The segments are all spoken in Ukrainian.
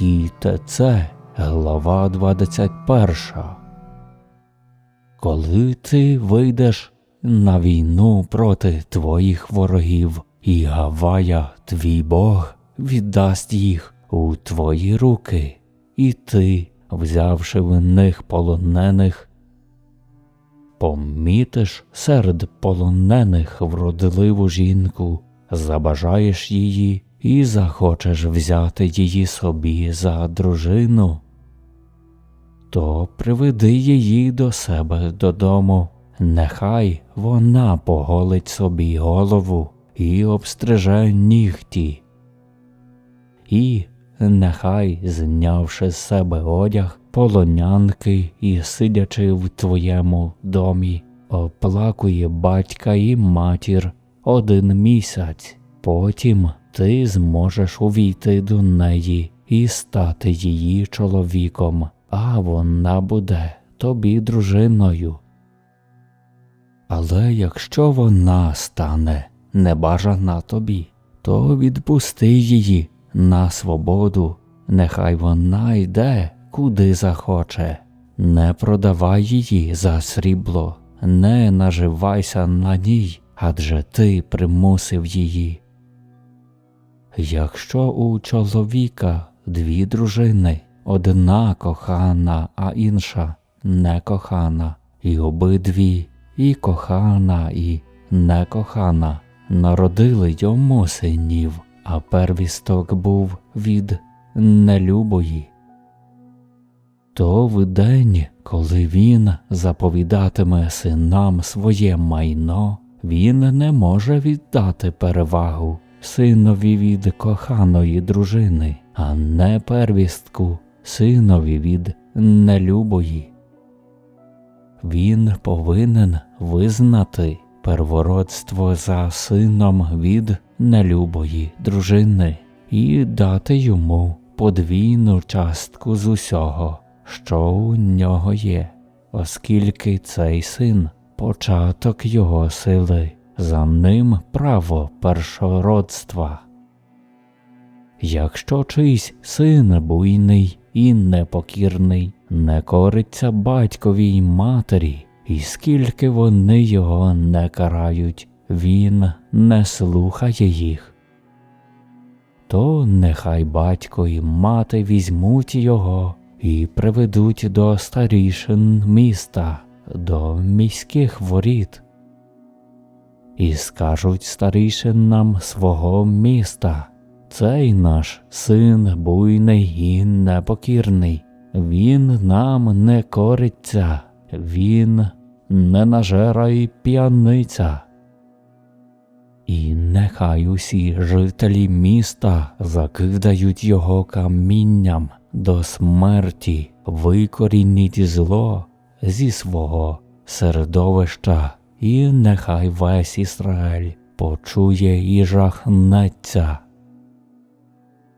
ТЦ, глава 21. Коли ти вийдеш на війну проти твоїх ворогів, і Гавая, твій Бог, віддасть їх у твої руки, і ти, взявши в них полонених, помітиш серед полонених вродливу жінку, забажаєш її і захочеш взяти її собі за дружину, то приведи її до себе додому, нехай вона поголить собі голову і обстриже нігті. І нехай, знявши з себе одяг, полонянки і сидячи в твоєму домі, оплакує батька і матір один місяць, потім ти зможеш увійти до неї і стати її чоловіком, а вона буде тобі дружиною. Але якщо вона стане небажана тобі, то відпусти її на свободу, нехай вона йде куди захоче, не продавай її за срібло, не наживайся на ній, адже ти примусив її. Якщо у чоловіка дві дружини, одна кохана, а інша некохана, і обидві, і кохана, і некохана, народили йому синів, а первісток був від нелюбої. То в день, коли він заповідатиме синам своє майно, він не може віддати перевагу синові від коханої дружини, а не первістку синові від нелюбої. Він повинен визнати первородство за сином від нелюбої дружини і дати йому подвійну частку з усього, що у нього є, оскільки цей син початок його сили, за ним право першородства. Якщо чийсь син буйний і непокірний, не кориться батькові й матері, і скільки вони його не карають, він не слухає їх. То нехай батько і мати візьмуть його і приведуть до старішин міста, до міських воріт, і скажуть старішинам свого міста. Цей наш син буйний і непокірний, він нам не кориться, він не нажера й п'яниця. І нехай усі жителі міста закидають його камінням до смерті, викорініть зло зі свого середовища, і нехай весь Ізраїль почує і жахнеться.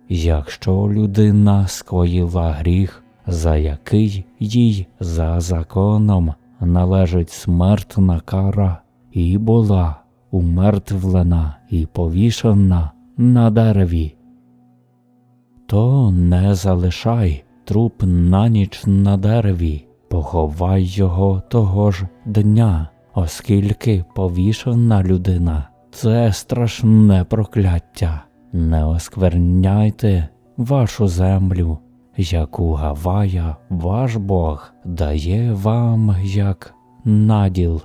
Якщо людина скоїла гріх, за який їй за законом належить смертна кара, і була умертвлена і повішена на дереві, то не залишай труп на ніч на дереві, поховай його того ж дня, оскільки повішена людина це страшне прокляття. Не оскверняйте вашу землю, яку Гавая, ваш Бог, дає вам як наділ.